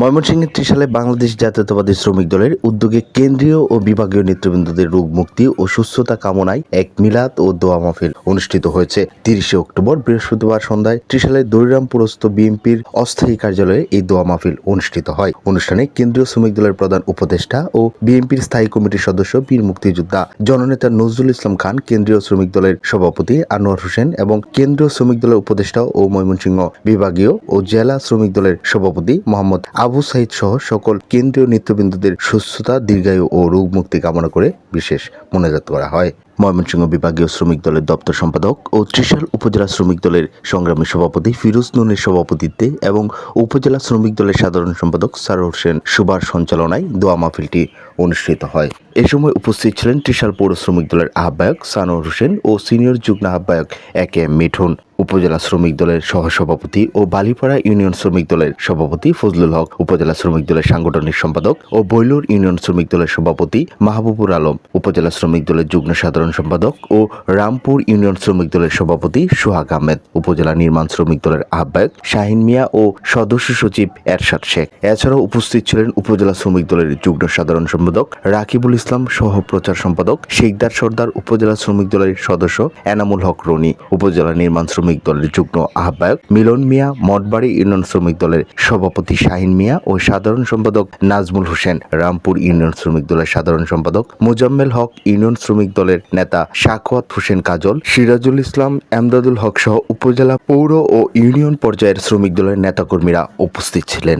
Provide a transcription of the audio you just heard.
ময়মনসিংহের ত্রিশালে বাংলাদেশ জাতীয়তাবাদী শ্রমিক দলের উদ্যোগে কেন্দ্রীয় ও বিভাগীয় নেতৃবৃন্দদের রোগ মুক্তি ও সুস্থতা কামনায় এক মিলাদ ও দোয়া মাহফিল অনুষ্ঠিত হয়েছে। তিরিশে অক্টোবর বৃহস্পতিবার সন্ধ্যায় ত্রিশালের দৈরামপুরস্থ বিএনপির অস্থায়ী কার্যালয়ে এই দোয়া মাহফিল অনুষ্ঠিত হয়। অনুষ্ঠানে কেন্দ্রীয় শ্রমিক দলের প্রধান উপদেষ্টা ও বিএনপির স্থায়ী কমিটির সদস্য বীর মুক্তিযোদ্ধা জননেতা নজরুল ইসলাম খান, কেন্দ্রীয় শ্রমিক দলের সভাপতি আনোয়ার হোসেন এবং কেন্দ্রীয় শ্রমিক দলের উপদেষ্টা ও ময়মনসিংহ বিভাগীয় ও জেলা শ্রমিক দলের সভাপতি মোহাম্মদ আবু সাইদ সহ সকল কেন্দ্রীয় নেতৃবৃন্দদের সুস্থতা, দীর্ঘায়ু ও রোগ মুক্তি কামনা করে বিশেষ মোনাজাত করা হয়। ময়মনসিংহ বিভাগীয় শ্রমিক দলের দপ্তর সম্পাদক ও ত্রিশাল উপজেলা শ্রমিক দলের সংগ্রামী সভাপতি ফিরোজ নুনের সভাপতিত্বে এবং উপজেলা শ্রমিক দলের সাধারণ সম্পাদক সারোর হোসেন সুবার সঞ্চালনায় দোয়া মাহফিলটি অনুষ্ঠিত হয়। এ সময় উপস্থিত ছিলেন ত্রিশাল পৌর শ্রমিক দলের আহ্বায়ক সানোর হোসেন ও সিনিয়র যুগ্ম আহ্বায়ক এ কে মিঠুন। উপজেলা শ্রমিক দলের সহসভাপতি ও বালিপাড়া ইউনিয়ন শ্রমিক দলের সভাপতি ফজলুল হক, উপজেলা শ্রমিক দলের সাংগঠনিক সম্পাদক ও বৈলুর ইউনিয়ন শ্রমিক দলের সভাপতি মাহবুবুর আলম, উপজেলা শ্রমিক দলের যুগ্ম সাধারণ সম্পাদক ও রামপুর ইউনিয়ন শ্রমিক দলের সভাপতি সোহাগ আহমেদ, উপজেলা নির্মাণ শ্রমিক দলের আহ্বায়ক শাহিন মিয়া ও সদস্য সচিব এরশাদ শেখ। এছাড়াও উপস্থিত ছিলেন উপজেলা শ্রমিক দলের যুগ্ম সাধারণ সম্পাদক রাকিবুল ইসলাম সহ প্রচার সম্পাদক শেখদার সর্দার, উপজেলা শ্রমিক দলের সদস্য এনামুল হক রনি, উপজেলা নির্মাণ শ্রমিক দলের যুগ্ম আহ্বায়ক মিলন মিয়া, মঠবাড়ি ইউনিয়ন শ্রমিক দলের সভাপতি শাহিন মিয়া ও সাধারণ সম্পাদক নাজমুল হোসেন, রামপুর ইউনিয়ন শ্রমিক দলের সাধারণ সম্পাদক মোজাম্মেল হক ইউনিয়ন শ্রমিক দলের নেতা শাকওয়াত হোসেন কাজল, সিরাজুল ইসলাম এমদাদুল হক সহ উপজেলা পৌর ও ইউনিয়ন পর্যায়ের শ্রমিক দলের নেতাকর্মীরা উপস্থিত ছিলেন।